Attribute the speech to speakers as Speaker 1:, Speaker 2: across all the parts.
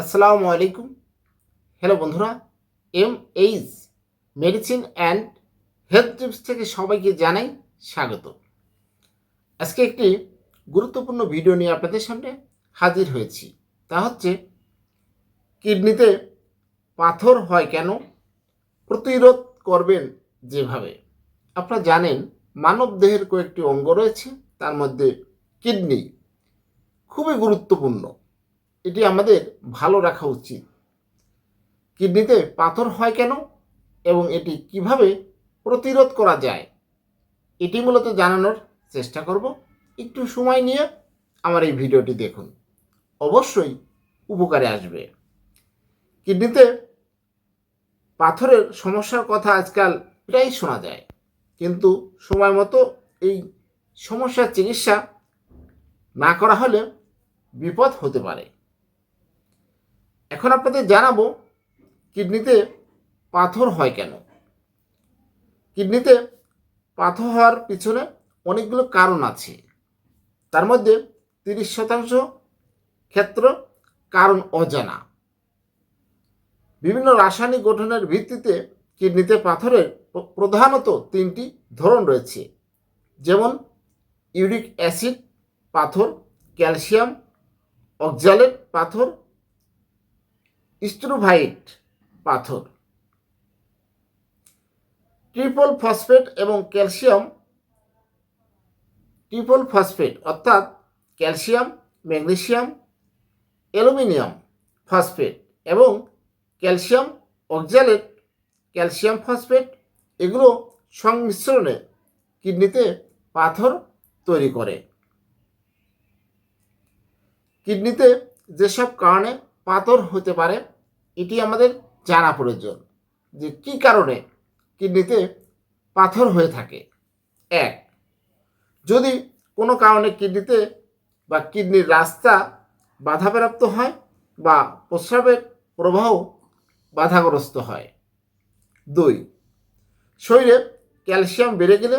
Speaker 1: আসসালামু আলাইকুম। হ্যালো বন্ধুরা M H medicine and health tips থেকে সবাইকে জানাই স্বাগত। আজকে একটি গুরুত্বপূর্ণ ভিডিও নিয়ে আপনাদের সামনে হাজির হয়েছি। তা হচ্ছে, কিডনিতে পাথর হয় কেন? প্রতিরোধ করবেন যেভাবে। আপনারা জানেন, মানব দেহের কয়েকটি অঙ্গ রয়েছে, তার মধ্যে কিডনি খুবই গুরুত্বপূর্ণ। এটি আমাদের ভালো রাখা উচিত। কিডনিতে পাথর হয় কেন এবং এটি কীভাবে প্রতিরোধ করা যায়, এটি মূলত জানানোর চেষ্টা করব। একটু সময় নিয়ে আমার এই ভিডিওটি দেখুন, অবশ্যই উপকারে আসবে। কিডনিতে পাথরের সমস্যার কথা আজকাল প্রায় শোনা যায়, কিন্তু সময় মতো এই সমস্যার চিকিৎসা না করা হলে বিপদ হতে পারে। এখন আপনাদের জানাব, কিডনিতে পাথর হয় কেন? কিডনিতে পাথর হওয়ার পিছনে অনেকগুলো কারণ আছে। তার মধ্যে তিরিশ শতাংশ ক্ষেত্র কারণ অজানা। বিভিন্ন রাসায়নিক গঠনের ভিত্তিতে কিডনিতে পাথরের প্রধানত তিনটি ধরন রয়েছে। যেমন ইউরিক অ্যাসিড পাথর, ক্যালসিয়াম, অক্সালেট পাথর স্ট্রোভাইট পাথর। ট্রিপল ফসফেট এবং ক্যালসিয়াম, ট্রিপল ফসফেট অর্থাৎ ক্যালসিয়াম, ম্যাগনেসিয়াম, অ্যালুমিনিয়াম ফসফেট এবং ক্যালসিয়াম অক্সালেট, ক্যালসিয়াম ফসফেট এগুলো সংমিশ্রণে কিডনিতে পাথর তৈরি করে। কিডনিতে যেসব কারণে পাথর হতে পারে এটি আমাদের জানা প্রয়োজন যে কি কারণে কিডনিতে পাথর হয়ে থাকে। এক, যদি কোনো কারণে কিডনিতে বা কিডনির রাস্তা বাধাপ্রাপ্ত হয় বা প্রস্রাবের প্রবাহ বাধাগ্রস্ত হয়। দুই, শরীরে ক্যালসিয়াম বেড়ে গেলে,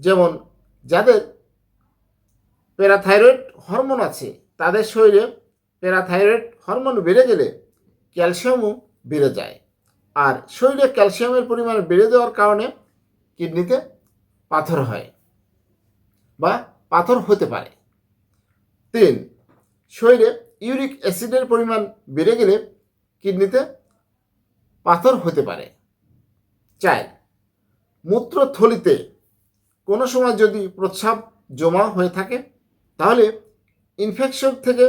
Speaker 1: যেমন যাদের প্যারাথাইরয়েড হরমোন আছে, তাদের শরীরে প্যারাথাইরয়েড হরমোন বেড়ে গেলে ক্যালসিয়ামও বেড়ে যায়। আর শরীরে ক্যালসিয়ামের পরিমাণ বেড়ে যাওয়ার কারণে কিডনিতে পাথর হয় বা পাথর হতে পারে। তিন, শরীরে ইউরিক অ্যাসিডের পরিমাণ বেড়ে গেলে কিডনিতে পাথর হতে পারে। চার, মূত্রথলিতে কোনো সময় যদি প্রস্রাব জমা হয়ে থাকে, তাহলে ইনফেকশন থেকে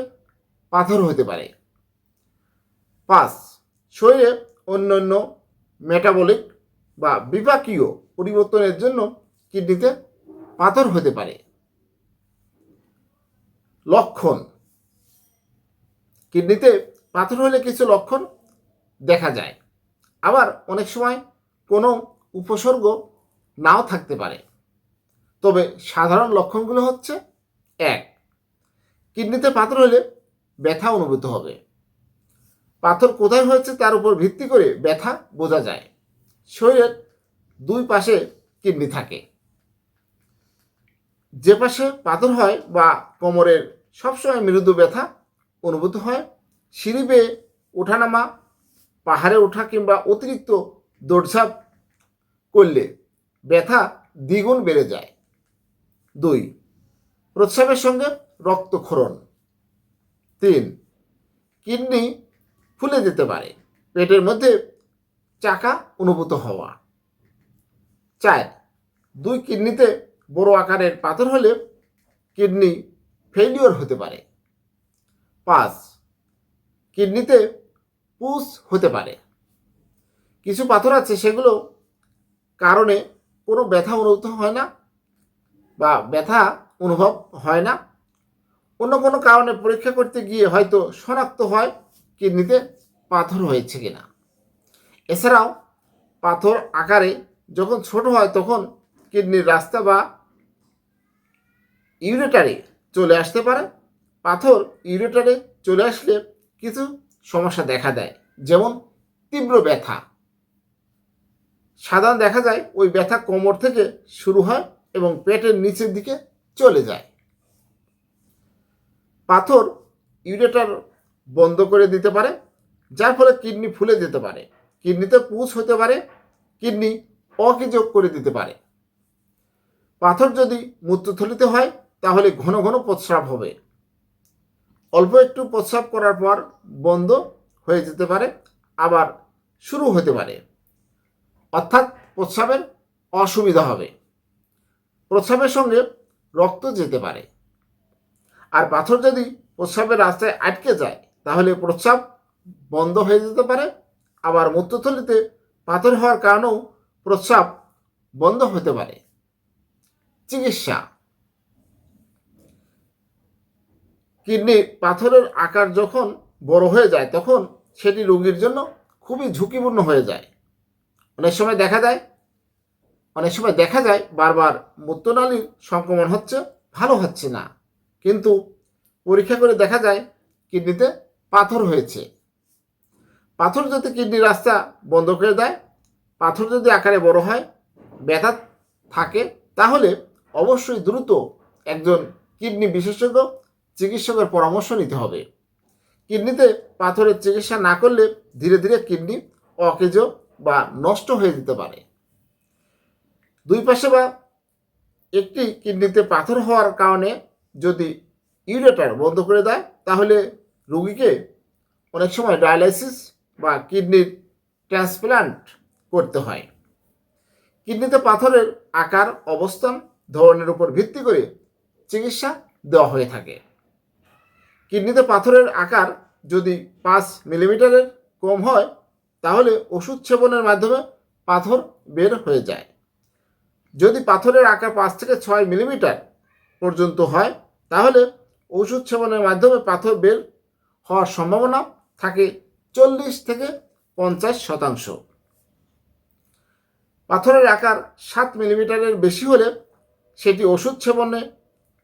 Speaker 1: পাথর হতে পারে। পাঁচ শরীরে অন্যান্য মেটাবলিক বা বিপাকীয় পরিবর্তনের জন্য কিডনিতে পাথর হতে পারে। লক্ষণ। কিডনিতে পাথর হলে কিছু লক্ষণ দেখা যায়। আবার অনেক সময় কোনো উপসর্গ নাও থাকতে পারে। তবে সাধারণ লক্ষণগুলো হচ্ছে এক, কিডনিতে পাথর হলে ব্যথা অনুভূত হবে। পাথর কোথায় হয়েছে তার উপর ভিত্তি করে ব্যথা বোঝা যায়। শরীরের দুই পাশে কিডনি থাকে। যে পাশে পাথর হয় বা কোমরের সবসময় মৃদু ব্যথা অনুভূত হয়, সিঁড়ি বেয়ে ওঠানামা, পাহাড়ে ওঠা কিংবা অতিরিক্ত দৌড়ঝাঁপ করলে ব্যথা দ্বিগুণ বেড়ে যায়। দুই, প্রস্রাবের সঙ্গে রক্তক্ষরণ। তিন, কিডনি ফুলে যেতে পারে। পেটের মধ্যে চাকা অনুভূত হওয়া। চার দুই কিডনিতে বড় আকারের পাথর হলে কিডনি ফেলিওর হতে পারে। পাঁচ। কিডনিতে পুষ হতে পারে। কিছু পাথর আছে সেগুলো কারণে কোনো ব্যথা অনুভূত হয় না বা ব্যথা অনুভব হয় না। অন্য কোনো কারণে পরীক্ষা করতে গিয়ে হয়তো শনাক্ত হয়। কিডনিতে পাথর হয়েছে কিনা। এছাড়াও পাথর আকারে যখন ছোট হয় তখন কিডনির রাস্তা বা ইউরেটারে চলে আসতে পারে। পাথর ইউরেটারে চলে আসলে কিছু সমস্যা দেখা দেয়, যেমন তীব্র ব্যথা। সাধারণ দেখা যায় ওই ব্যথা কোমর থেকে শুরু হয় এবং পেটের নিচের দিকে চলে যায়। পাথর ইউরেটার বন্ধ করে দিতে পারে, যার ফলে কিডনি ফুলে যেতে পারে, কিডনিতে পুষ হতে পারে, কিডনি অকিযোগ করে দিতে পারে। পাথর যদি মূত্রথলিতে হয়, তাহলে ঘন ঘন প্রস্রাব হবে। অল্প একটু প্রস্রাব করার পর বন্ধ হয়ে যেতে পারে, আবার শুরু হতে পারে। অর্থাৎ প্রস্রাবের অসুবিধা হবে। প্রস্রাবের সঙ্গে রক্ত যেতে পারে। আর পাথর যদি প্রস্রাবের রাস্তায় আটকে যায় তাহলে প্রস্রাব বন্ধ হয়ে যেতে পারে। আবার মূত্রথলিতে পাথর হওয়ার কারণেও প্রস্রাব বন্ধ হতে পারে। চিকিৎসা। কিডনির পাথরের আকার যখন বড় হয়ে যায়, তখন সেটি রোগীর জন্য খুবই ঝুঁকিপূর্ণ হয়ে যায়। অনেক সময় দেখা যায়, অনেক সময় দেখা যায় বারবার মূত্রনালীর সংক্রমণ হচ্ছে, ভালো হচ্ছে না। কিন্তু পরীক্ষা করে দেখা যায়, কিডনিতে পাথর হয়েছে। পাথর যদি কিডনির রাস্তা বন্ধ করে দেয়, পাথর যদি আকারে বড় হয়, ব্যথা থাকে, তাহলে অবশ্যই দ্রুত একজন কিডনি বিশেষজ্ঞ চিকিৎসকের পরামর্শ নিতে হবে। কিডনিতে পাথরের চিকিৎসা না করলে ধীরে ধীরে কিডনি অকেজ বা নষ্ট হয়ে যেতে পারে। দুই পাশে বা একটি কিডনিতে পাথর হওয়ার কারণে যদি ইউরেটার বন্ধ করে দেয়, তাহলে রোগীকে অনেক সময় ডায়ালাইসিস বা কিডনির ট্রান্সপ্লান্ট করতে হয়। কিডনিতে পাথরের আকার, অবস্থান, ধরনের উপর ভিত্তি করে চিকিৎসা দেওয়া হয়ে থাকে। কিডনিতে পাথরের আকার যদি পাঁচ মিলিমিটারের কম হয়, তাহলে ওষুধ সেবনের মাধ্যমে পাথর বের হয়ে যায়। যদি পাথরের আকার পাঁচ থেকে ছয় মিলিমিটার পর্যন্ত হয়, তাহলে ওষুধ সেবনের মাধ্যমে পাথর বের হওয়ার সম্ভাবনা থাকে চল্লিশ থেকে পঞ্চাশ শতাংশ। পাথরের আকার সাত মিলিমিটারের বেশি হলে সেটি ওষুধ সেবনে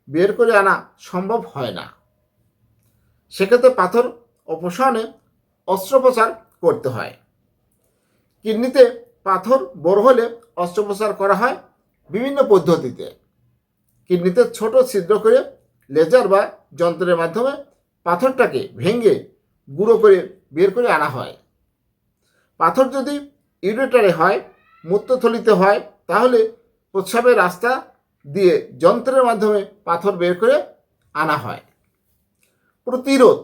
Speaker 1: বের করে আনা সম্ভব হয় না। সেক্ষেত্রে পাথর অপসারণে অস্ত্রোপচার করতে হয়। কিডনিতে পাথর বড় হলে অস্ত্রোপচার করা হয় বিভিন্ন পদ্ধতিতে। কিডনিতে ছোট ছিদ্র করে লেজার বা যন্ত্রের মাধ্যমে পাথরটাকে ভেঙে গুঁড়ো করে বের করে আনা হয়। পাথর যদি ইউরেটারে হয়, মূত্রথলিতে হয়, তাহলে প্রস্রাবের রাস্তা দিয়ে যন্ত্রের মাধ্যমে পাথর বের করে আনা হয়। প্রতিরোধ।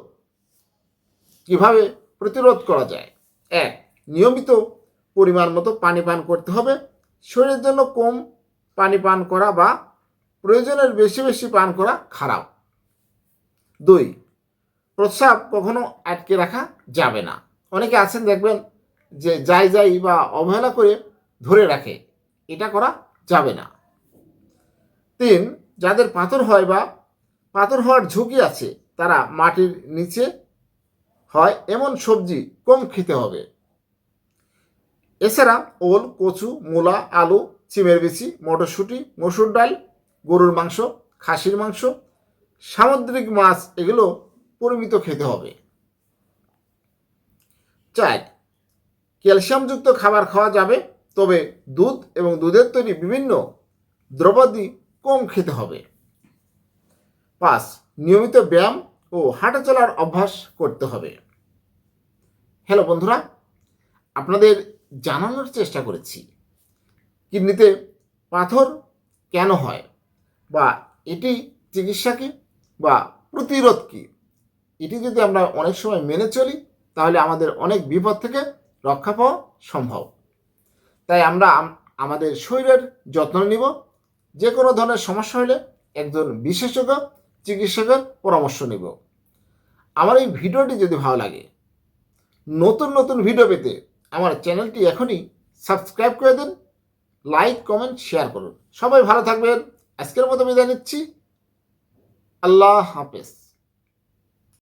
Speaker 1: কীভাবে প্রতিরোধ করা যায়? এক, নিয়মিত পরিমাণ মতো পানি পান করতে হবে। শরীরের জন্য কম পানি পান করা বা প্রয়োজনের বেশি বেশি পান করা খারাপ। দুই প্রস্রাব কখনো আটকে রাখা যাবে না। অনেকে আছেন দেখবেন যে যাই যাই বা অবহেলা করে ধরে রাখে, এটা করা যাবে না। তিন, যাদের পাথর হয় বা পাথর হওয়ার ঝুঁকি আছে, তারা মাটির নিচে হয়, এমন সবজি কম খেতে হবে। এছাড়া ওল, কচু, মূলা, আলু, চিমের বিচি, মটরশুঁটি, মসুর ডাল, গরুর মাংস, খাসির মাংস, সামুদ্রিক মাছ, এগুলো পরিমিত খেতে হবে। চার, ক্যালসিয়ামযুক্ত খাবার খাওয়া যাবে, তবে দুধ এবং দুধের তৈরি বিভিন্ন দ্রব্যাদি কম খেতে হবে। পাঁচ, নিয়মিত ব্যায়াম ও হাঁটা চলার অভ্যাস করতে হবে। হ্যালো বন্ধুরা, আপনাদের জানানোর চেষ্টা করেছি, কিডনিতে পাথর কেন হয় বা এটি চিকিৎসা কি বা প্রতিরোধ কি? এটি যদি আমরা অনেক সময় মেনে চলি, তাহলে আমাদের অনেক বিপদ থেকে রক্ষা পাওয়া সম্ভব। তাই আমরা আমাদের শরীরের যত্ন নিব। যে কোনো ধরনের সমস্যা হলে একজন বিশেষজ্ঞ চিকিৎসকের পরামর্শ নেব। আমার এই ভিডিওটি যদি ভালো লাগে, নতুন নতুন ভিডিও পেতে আমার চ্যানেলটি এখনই সাবস্ক্রাইব করে দিন, লাইক, কমেন্ট, শেয়ার করুন। সবাই ভালো থাকবেন। আজকের মতো বিদায় নিচ্ছি। আল্লাহ হাফেজ।